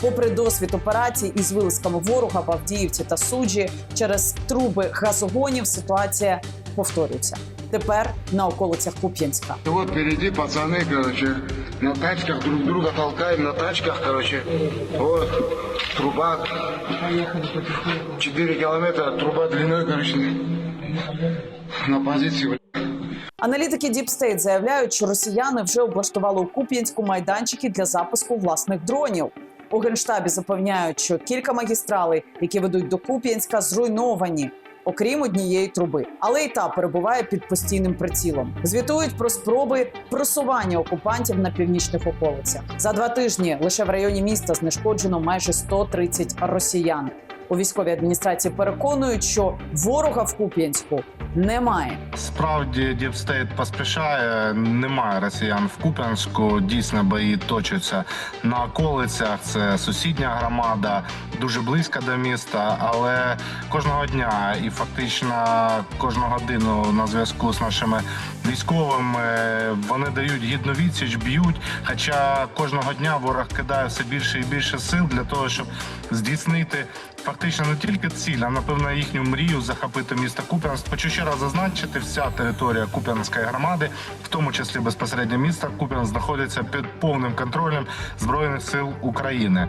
Попри досвід операцій із вилазками ворога в Авдіївці та Суджі через труби газогонів ситуація повторюється. Тепер на околицях Куп'янська. Вот впереди пацаны, короче, на тачках друг друга толкаем, на тачках, короче. Вот, труба. 4 километра, труба длиной, короче, на блядь. Аналітики Deep State заявляють, що росіяни вже облаштували у Куп'янську майданчики для запуску власних дронів. У генштабі запевняють, що кілька магістралей, які ведуть до Куп'янська, зруйновані. Окрім однієї труби, але і та перебуває під постійним прицілом. Звітують про спроби просування окупантів на північних околицях. За два тижні лише в районі міста знешкоджено майже 130 росіян. У військовій адміністрації переконують, що ворога в Куп'янську немає. Справді Діпстейт поспішає. Немає росіян в Куп'янську. Дійсно, бої точаться на околицях. Це сусідня громада, дуже близько до міста, але кожного дня і фактично кожну годину на зв'язку з нашими військовими вони дають гідну відсіч, б'ють. Хоча кожного дня ворог кидає все більше і більше сил для того, щоб здійснити фактично не тільки ціль, а напевно їхню мрію захопити місто Куп'янськ. Хочу ще раз зазначити, вся територія Куп'янської громади, в тому числі безпосередньо міста Куп'ян, знаходиться під повним контролем збройних сил України.